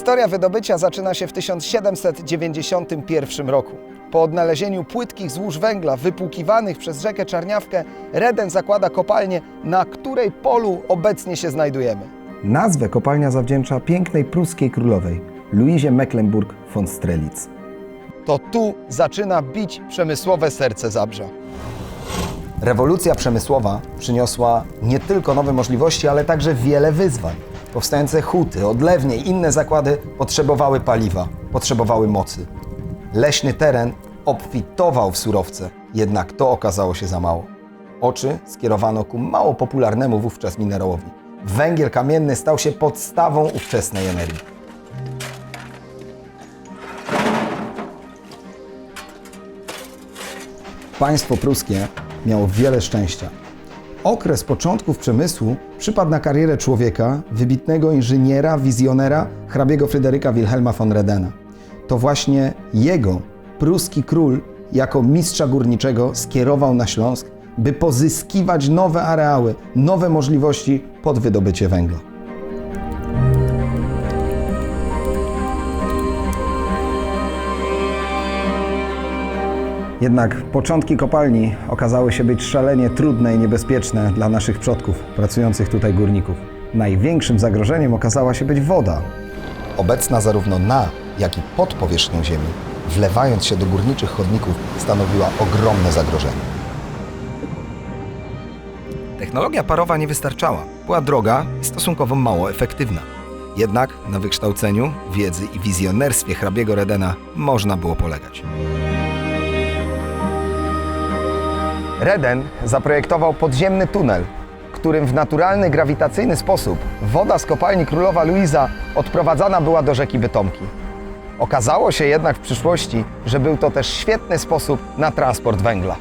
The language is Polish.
Historia wydobycia zaczyna się w 1791 roku. Po odnalezieniu płytkich złóż węgla wypłukiwanych przez rzekę Czarniawkę, Reden zakłada kopalnię, na której polu obecnie się znajdujemy. Nazwę kopalnia zawdzięcza pięknej pruskiej królowej, Luizie Mecklenburg von Strelitz. To tu zaczyna bić przemysłowe serce Zabrza. Rewolucja przemysłowa przyniosła nie tylko nowe możliwości, ale także wiele wyzwań. Powstające huty, odlewnie i inne zakłady potrzebowały paliwa, potrzebowały mocy. Leśny teren obfitował w surowce, jednak to okazało się za mało. Oczy skierowano ku mało popularnemu wówczas minerałowi. Węgiel kamienny stał się podstawą ówczesnej energii. Państwo pruskie miało wiele szczęścia. Okres początków przemysłu przypadł na karierę człowieka, wybitnego inżyniera, wizjonera, hrabiego Fryderyka Wilhelma von Redena. To właśnie jego pruski król jako mistrza górniczego skierował na Śląsk, by pozyskiwać nowe areały, nowe możliwości pod wydobycie węgla. Jednak początki kopalni okazały się być szalenie trudne i niebezpieczne dla naszych przodków, pracujących tutaj górników. Największym zagrożeniem okazała się być woda. Obecna zarówno na, jak i pod powierzchnią ziemi, wlewając się do górniczych chodników, stanowiła ogromne zagrożenie. Technologia parowa nie wystarczała. Była droga i stosunkowo mało efektywna. Jednak na wykształceniu, wiedzy i wizjonerstwie hrabiego Redena można było polegać. Reden zaprojektował podziemny tunel, którym w naturalny, grawitacyjny sposób woda z kopalni Królowa Luiza odprowadzana była do rzeki Bytomki. Okazało się jednak w przyszłości, że był to też świetny sposób na transport węgla.